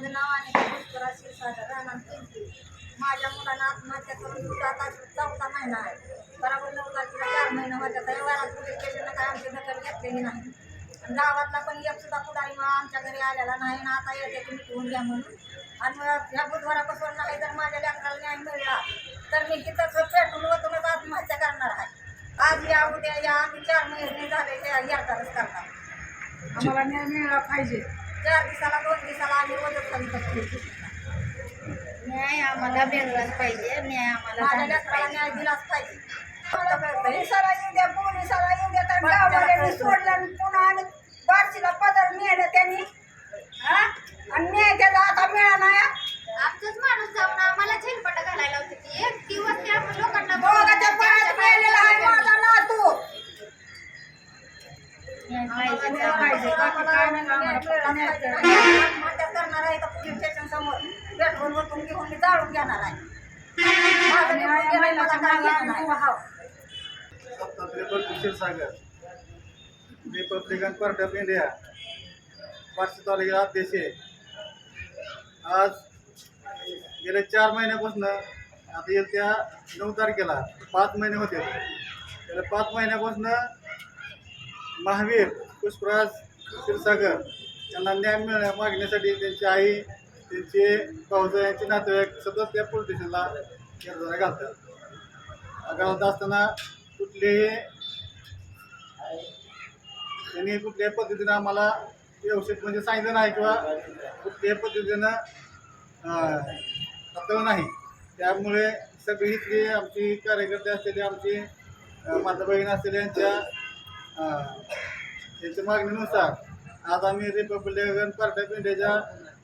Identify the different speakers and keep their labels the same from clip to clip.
Speaker 1: माझं नाव आणि पुष्करा शिरसागर राहणार पिंपरी माझ्या मुलांना आत्महत्या करून आता चौथा महिना आहे. बरोबर नऊ तारखेला चार महिना होत्या तर व्यवहारात पोलीस स्टेशनला काय आमची दखल घेतलेली नाही. आणि गावातला पण एक सुद्धा पुढारी मग आमच्या घरी आलेला नाही ना आता येते तुम्ही ठेवून घ्या म्हणून. आणि ह्या बुधवारापासून नाही जर माझ्या लेकराला न्याय मिळला तर मी तिथंच पेट्रोल वतूनच आत्महत्या करणार आहे. आज या उद्या या आम्ही चार महिने झाले त्या करणार.
Speaker 2: आम्हाला न्याय मिळाला पाहिजे.
Speaker 1: चार दिवसाला दोन दिवसाला आम्ही वजन कमी करतो
Speaker 3: न्याय आम्हाला मिळालाच पाहिजे न्याय आम्हाला
Speaker 1: लेकराला
Speaker 3: पाहिजे.
Speaker 1: न्याय दिलाच पाहिजे.
Speaker 2: पोलिसाला येऊ द्या पोलिसाला येऊ द्या तर सोडलं आणि पुन्हा आणि बारशीला पदर नेलं त्यांनी.
Speaker 1: करणार आहे का पोलीस स्टेशन समोर जाळून घेणार आहे
Speaker 4: paper Republican party of India पाचशे तालुक्यात अध्यक्ष आहे. आज गेल्या चार महिन्यापासून आता येईल त्या नऊ तारखेला पाच महिने होते. गेल्या पाच महिन्यापासून महावीर पुष्पराज क्षीरसागर यांना न्याय मिळण्या मागण्यासाठी त्यांची आई त्यांचे भाऊजा यांचे नातेवाईक सतत त्या पोलीस स्टेशनला घालतात. घालत असताना कुठलेही त्यांनी कुठल्याही पद्धतीनं आम्हाला व्यवस्थित म्हणजे सांगितलं नाही किंवा कुठल्याही पद्धतीनं हाताळलं नाही. त्यामुळे सगळी इथली आमची कार्यकर्ते असलेली आमची माता बहीण असलेल्यांच्या त्यांच्या मागणीनुसार आज आम्ही रिपब्लिकन पार्टी ऑफ इंडियाच्या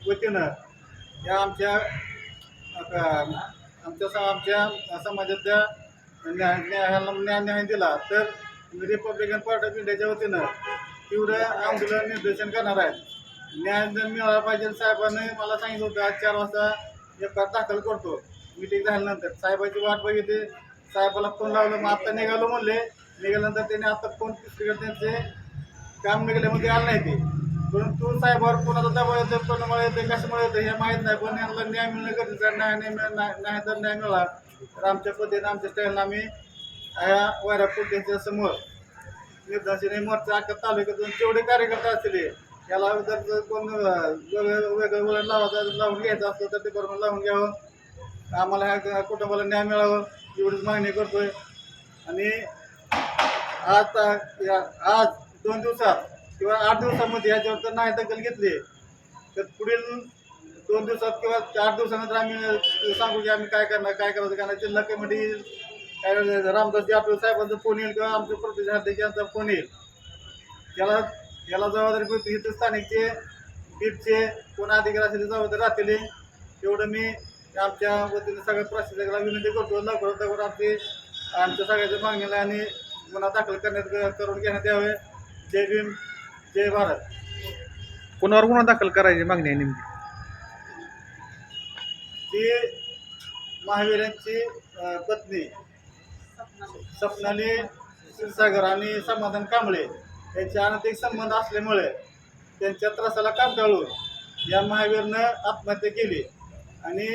Speaker 4: वतीनं या आमच्या आमच्या स- आमच्या समाजातल्या न्याय न्यायाला न्याय न्याय दिला तर रिपब्लिकन पार्टी ऑफ इंडियाच्या वतीनं तीव्र आंदोलन निर्देशन करणार आहेत. न्याय जर मिळाला पाहिजे साहेबांनी मला सांगितलं होतं आज चार वाजता एफआर दाखल करतो. मिटिंग झाल्यानंतर साहेबाची वाट बघितली. साहेबाला फोन लावलं मग आता निघालो म्हणले. निघाल्यानंतर त्यांनी आता कोणती फिगर त्यांचे काम निघाल्यामध्ये आलं नाही ते. परंतु साहेबावर कोणाचा दबाव येतो कोणामुळे येते कशामुळे येतं हे माहीत नाही. पण यांना न्याय मिळणं गरजेचं आहे. न्याय नाही मिळणार न्याय तर न्याय मिळाला. तर आमच्या पद्धतीने आमच्या स्टाईलनं आम्ही या वैरा पोटेच्या समोर निर्देशाने मोर्चा अख्खा तालुक्यातून जेवढे कार्यकर्ते असतील याला जर जर कोण वेगळं वळण लावायचं लावून घ्यायचं असलं तर ते बरोबर लावून घ्यावं. आम्हाला ह्या कुटुंबाला न्याय मिळावं एवढीच मागणी करतोय. आणि आज या आज दोन दिवसात किंवा आठ दिवसामध्ये याच्यावर जर नाही दखल घेतली. तर पुढील दोन दिवसात किंवा आठ दिवसानंतर आम्ही सांगू की आम्ही काय करणार काय करायचं काय नाही जिल्हा कमिटी काय रामदास आठवले साहेबांचा फोन येईल किंवा आमचे प्रदेश अध्यक्ष यांचा फोन येईल. याला याला जबाबदारी होती इथं स्थानिकचे बीटचे कोण अधिकारी असेल ते जबाबदारी राहतील. एवढं मी आमच्या वतीने सगळ्या प्रशासकाला विनंती करतो. लवकरात लवकर आमची आमच्या सगळ्याच्या मागणीला आणि गुन्हा दाखल करण्यात करून घेण्यात यावे. जय भीम जय भारत.
Speaker 5: कोणावर गुन्हा दाखल करायची मागणी आहे नेमकी?
Speaker 4: ती महावीरांची अं, पत्नी स्वप्नाली क्षीरसागर आणि समाधान कांबळे यांचे अनैतिक संबंध असल्यामुळे त्यांच्या त्रासाला कांटाळून या महावीरनं आत्महत्या केली आणि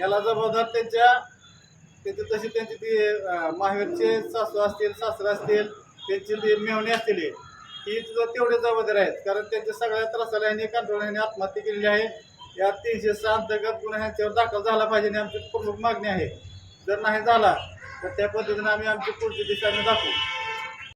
Speaker 4: याला जबाबदार त्यांच्या त्याचे तशी त्यांचे ते महावीरचे सासू असतील सासरे असतील त्यांची ते मेहणी असतील ही. सुद्धा तेवढे जबाबदार आहेत कारण त्यांच्या सगळ्या त्रासाला यांनी कंट्रोल आत्महत्या केलेली आहे. या तीनशे सहा अंतर्गत गुन्हा ह्यांच्यावर दाखल झाला पाहिजे आणि आमची प्रमुख मागणी आहे. जर नाही झाला तर त्या पद्धतीने आम्ही आमची पुढची दिशा आम्ही दाखवू.